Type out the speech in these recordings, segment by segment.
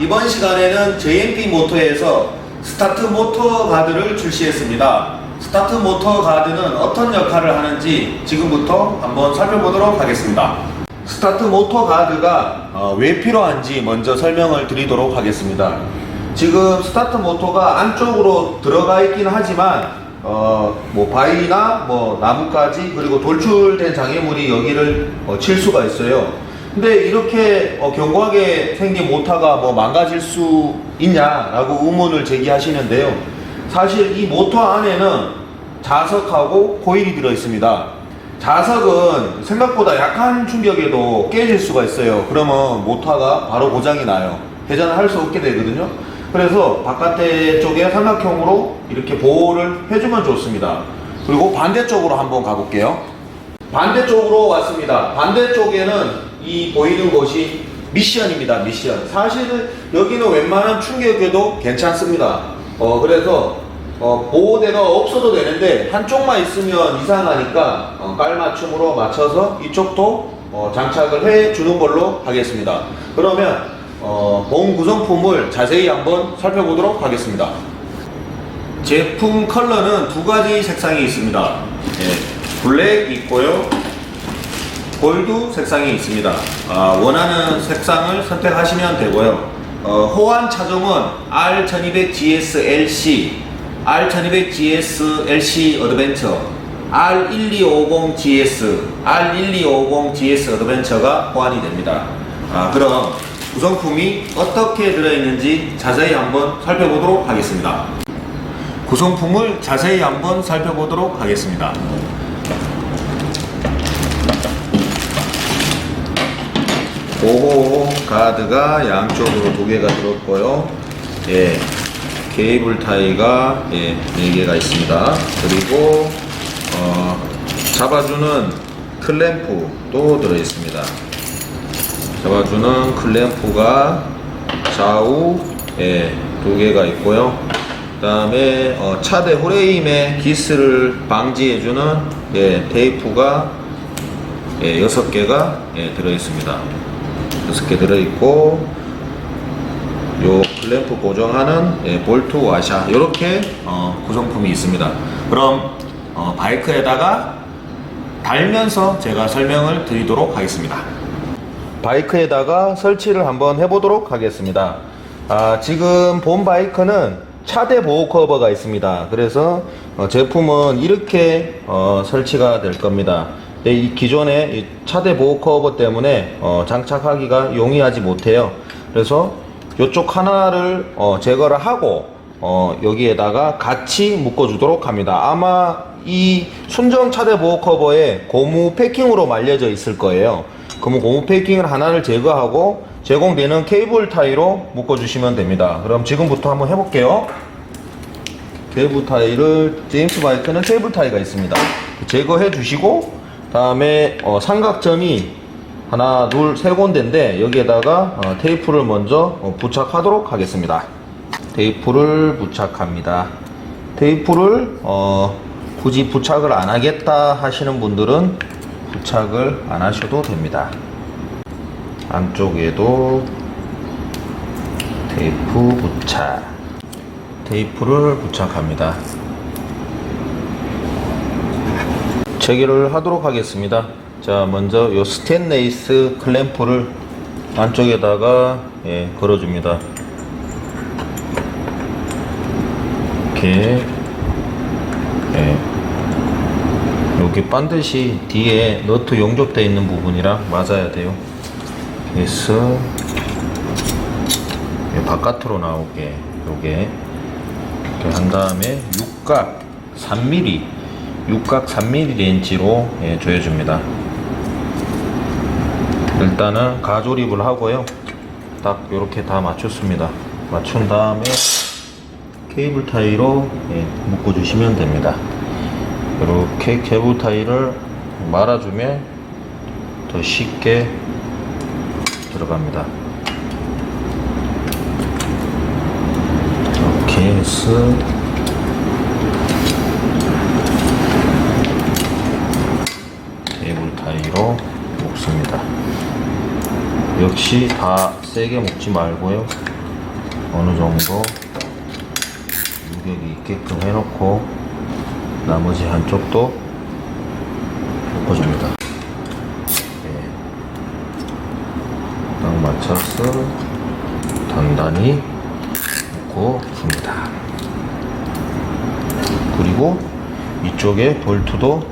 이번 시간에는 JMP 모터에서 스타트 모터 가드를 출시했습니다. 스타트 모터 가드는 어떤 역할을 하는지 지금부터 한번 살펴보도록 하겠습니다. 스타트 모터 가드가 어, 왜 필요한지 먼저 설명을 드리도록 하겠습니다. 지금 스타트 모터가 안쪽으로 들어가 있긴 하지만 어, 뭐 바위나 뭐 나무까지 그리고 돌출된 장애물이 여기를 어, 칠 수가 있어요. 근데 이렇게 어, 견고하게 생긴 모터가 뭐 망가질 수 있냐라고 의문을 제기하시는데요. 사실 이 모터 안에는 자석하고 코일이 들어 있습니다. 자석은 생각보다 약한 충격에도 깨질 수가 있어요. 그러면 모터가 바로 고장이 나요. 회전을 할 수 없게 되거든요. 그래서 바깥에 쪽에 삼각형으로 이렇게 보호를 해주면 좋습니다. 그리고 반대쪽으로 한번 가볼게요. 반대쪽으로 왔습니다. 반대쪽에는 이 보이는 곳이 미션입니다. 미션. 사실은 여기는 웬만한 충격에도 괜찮습니다. 어, 그래서 어, 보호대가 없어도 되는데 한쪽만 있으면 이상하니까 어, 깔맞춤으로 맞춰서 이쪽도 어, 장착을 해 주는 걸로 하겠습니다. 그러면 어, 본 구성품을 자세히 한번 살펴보도록 하겠습니다. 제품 컬러는 두 가지 색상이 있습니다. 예, 블랙 있고요. 골드 색상이 있습니다. 아, 원하는 색상을 선택하시면 되고요. 어, 호환 차종은 R1200GS LC, R1200GS LC 어드벤처, R1250GS, R1250GS 어드벤처가 호환이 됩니다. 아, 그럼 구성품이 어떻게 들어있는지 자세히 한번 살펴보도록 하겠습니다. 구성품을 자세히 한번 살펴보도록 하겠습니다. 보호 가드가 양쪽으로 두 개가 들었고요. 예, 케이블 타이가 예, 네 개가 있습니다. 그리고 어, 잡아주는 클램프도 들어 있습니다. 잡아주는 클램프가 좌우 예, 두 개가 있고요. 그 다음에 어, 차대 후레임의 기스를 방지해주는 예, 테이프가 예, 여섯 개가 예, 들어 있습니다. 여섯 개 들어 있고 요 클램프 고정하는 예, 볼트 와샤 이렇게 어, 구성품이 있습니다. 그럼 어, 바이크에다가 달면서 제가 설명을 드리도록 하겠습니다. 바이크에다가 설치를 한번 해보도록 하겠습니다. 아, 지금 본 바이크는 차대 보호 커버가 있습니다. 그래서 어, 제품은 이렇게 어, 설치가 될 겁니다. 네, 이 기존의 이 차대 보호 커버 때문에 어, 장착하기가 용이하지 못해요. 그래서 이쪽 하나를 어, 제거를 하고 어, 여기에다가 같이 묶어주도록 합니다. 아마 이 순정 차대 보호 커버에 고무 패킹으로 말려져 있을 거예요. 그러면 고무 패킹을 하나를 제거하고 제공되는 케이블 타이로 묶어주시면 됩니다. 그럼 지금부터 한번 해볼게요. 케이블 타이를 제임스 바이크는 케이블 타이가 있습니다. 제거해 주시고 다음에 어, 삼각점이 하나 둘 세 군데인데 여기에다가 어, 테이프를 먼저 어, 부착하도록 하겠습니다. 테이프를 부착합니다. 테이프를 어, 굳이 부착을 안 하겠다 하시는 분들은 부착을 안 하셔도 됩니다. 안쪽에도 테이프 부착. 테이프를 부착합니다. 체결을 하도록 하겠습니다. 자, 먼저 요 스테인레이스 클램프를 안쪽에다가 예, 걸어줍니다. 이렇게 예. 여기 반드시 뒤에 너트 용접되어 있는 부분이랑 맞아야 돼요. 그래서 예, 바깥으로 나오게 요게 이렇게 한 다음에 육각 3mm 육각 3mm 렌치로 예, 조여줍니다. 일단은 가조립을 하고요. 딱 이렇게 다 맞췄습니다. 맞춘 다음에 케이블 타이로 예, 묶어주시면 됩니다. 이렇게 케이블 타이를 말아주면 더 쉽게 들어갑니다. 이렇게 해서 케이블 타이로 묶습니다. 역시 다 세게 먹지 말고요. 어느 정도 유격이 있게끔 해놓고 나머지 한쪽도 덮어줍니다. 예. 딱 맞춰서 단단히 묶고 줍니다. 그리고 이쪽에 볼트도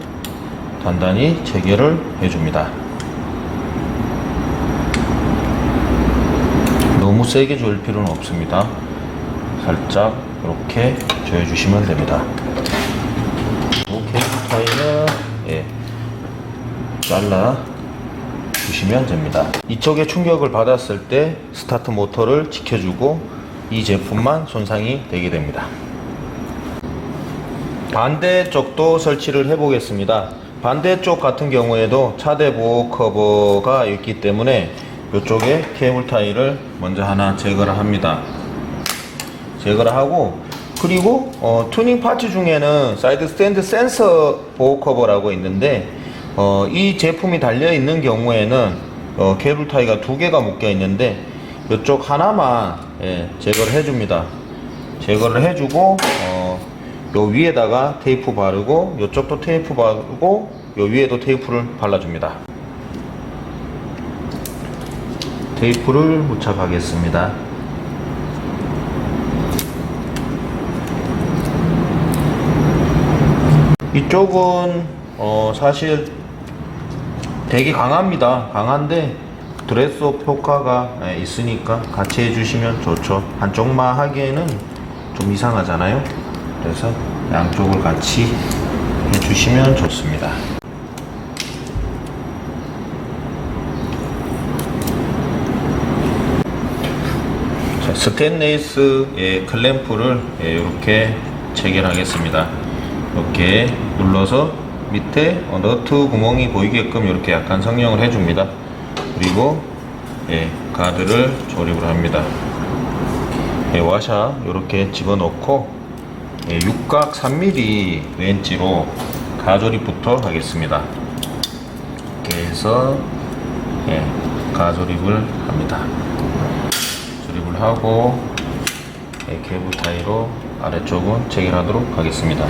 단단히 체결을 해줍니다. 너무 세게 조일 필요는 없습니다. 살짝 이렇게 조여주시면 됩니다. 이 케이블 타이는 예, 잘라 주시면 됩니다. 이쪽에 충격을 받았을 때 스타트 모터를 지켜주고 이 제품만 손상이 되게 됩니다. 반대쪽도 설치를 해 보겠습니다. 반대쪽 같은 경우에도 차대 보호 커버가 있기 때문에 이쪽에 케이블 타이를 먼저 하나 제거를 합니다. 제거를 하고 그리고 어, 투닝 파츠 중에는 사이드 스탠드 센서 보호 커버라고 있는데 어, 이 제품이 달려 있는 경우에는 어, 케이블 타이가 두 개가 묶여 있는데 이쪽 하나만 예, 제거를 해줍니다. 제거를 해주고 어, 요 위에다가 테이프 바르고 요쪽도 테이프 바르고 요 위에도 테이프를 발라줍니다. 테이프를 부착하겠습니다. 이쪽은 어, 사실 되게 강합니다. 강한데 드레스업 효과가 예, 있으니까 같이 해주시면 좋죠. 한쪽만 하기에는 좀 이상하잖아요. 그래서 양쪽을 같이 해주시면 좋습니다. 자, 클램프를 예, 이렇게 체결하겠습니다. 이렇게 눌러서 밑에 어, 너트 구멍이 보이게끔 이렇게 약간 성형을 해줍니다. 그리고 예, 가드를 조립을 합니다. 예, 와샤 이렇게 집어넣고 예, 육각 3mm 렌치로 가조립부터 하겠습니다. 이렇게 해서 예, 가조립을 합니다. 조립을 하고 예, 케이블 타이로 아래쪽은 체결하도록 하겠습니다.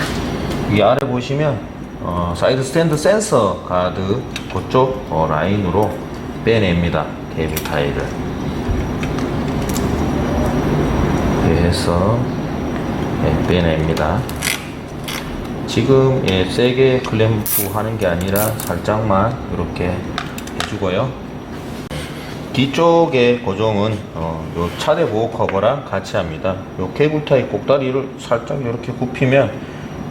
이 아래 보시면 어, 사이드 스탠드 센서 가드 그쪽 어, 라인으로 빼냅니다. 케이블 타이를 이렇게 해서 예, 빼냅니다. 지금 예, 세게 클램프 하는 게 아니라 살짝만 이렇게 해주고요. 뒤쪽의 고정은 어, 요 차대 보호 커버랑 같이 합니다. 요 케이블 타이 꼭다리를 살짝 이렇게 굽히면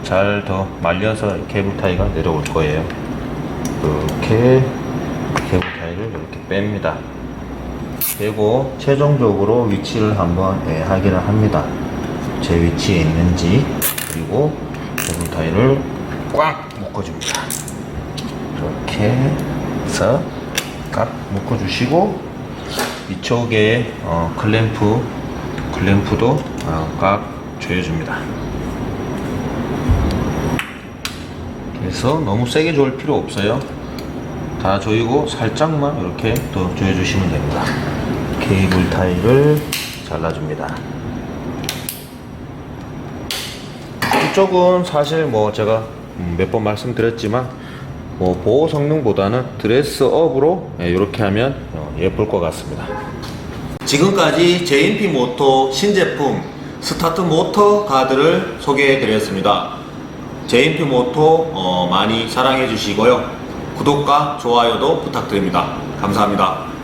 잘 더 말려서 케이블 타이가 내려올 거예요. 이렇게 케이블 타이를 이렇게 뺍니다. 빼고 최종적으로 위치를 한번 예, 확인을 합니다. 제 위치에 있는지 그리고 케이블 타이를 꽉 묶어줍니다. 이렇게 해서 꽉 묶어주시고 이쪽에 어, 클램프 클램프도 어, 꽉 조여줍니다. 그래서 너무 세게 조일 필요 없어요. 다 조이고 살짝만 이렇게 더 조여주시면 됩니다. 케이블 타이를 잘라줍니다. 이쪽은 사실 뭐 제가 몇 번 말씀드렸지만 뭐 보호 성능보다는 드레스업으로 이렇게 하면 어, 예쁠 것 같습니다. 지금까지 JMP 모토 신제품 스타트 모터 가드를 소개해 드렸습니다. JMP 모토 어, 많이 사랑해 주시고요. 구독과 좋아요도 부탁드립니다. 감사합니다.